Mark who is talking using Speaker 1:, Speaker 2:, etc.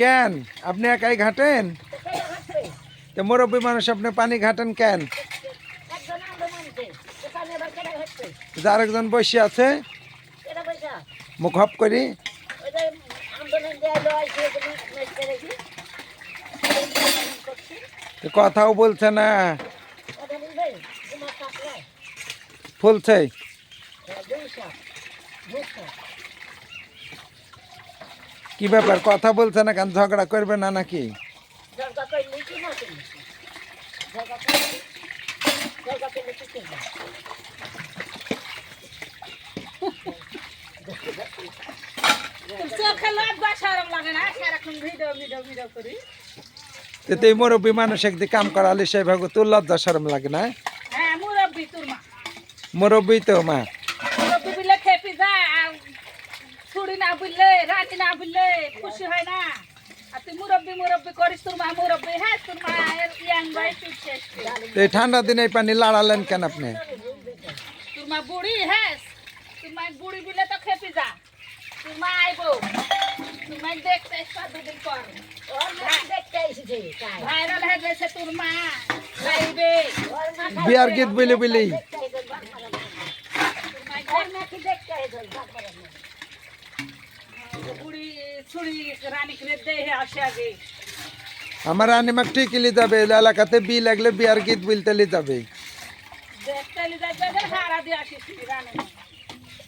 Speaker 1: কেন? আপনি একাই ঘাটেন? তো মুরব্বী মানুষ আপনি পানি ঘাটেন কেন? যার একজন বসে আছে মুখ হপ করি। কথাও বলছে না। ফুলছে।
Speaker 2: দুইশো
Speaker 1: কি ব্যাপার? কথা বলছে না কেন? ঝগড়া করবে না নাকি? তুই মুরব্বী মানুষ একদিকে কাম করালে সেই ভাগ তোর লজ্জা সরম লাগে না?
Speaker 3: হ্যাঁ মুরব্বি
Speaker 1: তো মা।
Speaker 3: না বুঝলে রাজি না বুঝলে খুশি হয় না। আর তুই মুরব্বি মুরব্বি করিস তোর মা মুরব্বি হ্যাঁ তোর মা ইয়াং বয়স শেষ
Speaker 1: তো এই ঠান্ডা দিনে এই পানি লাড়ালেন কেন আপনি?
Speaker 3: তোর মা বুড়ি হ্যাঁ
Speaker 1: বিয়ার গীত বলি বলি।
Speaker 2: দেখতে
Speaker 1: আমার রানিমাক ঠিকই যাবে এলাকাতে বি লাগলে বিয়ার গীত বলতে যাবে।
Speaker 3: দেখতে যাবে হারা দিয়ে আসিস রানী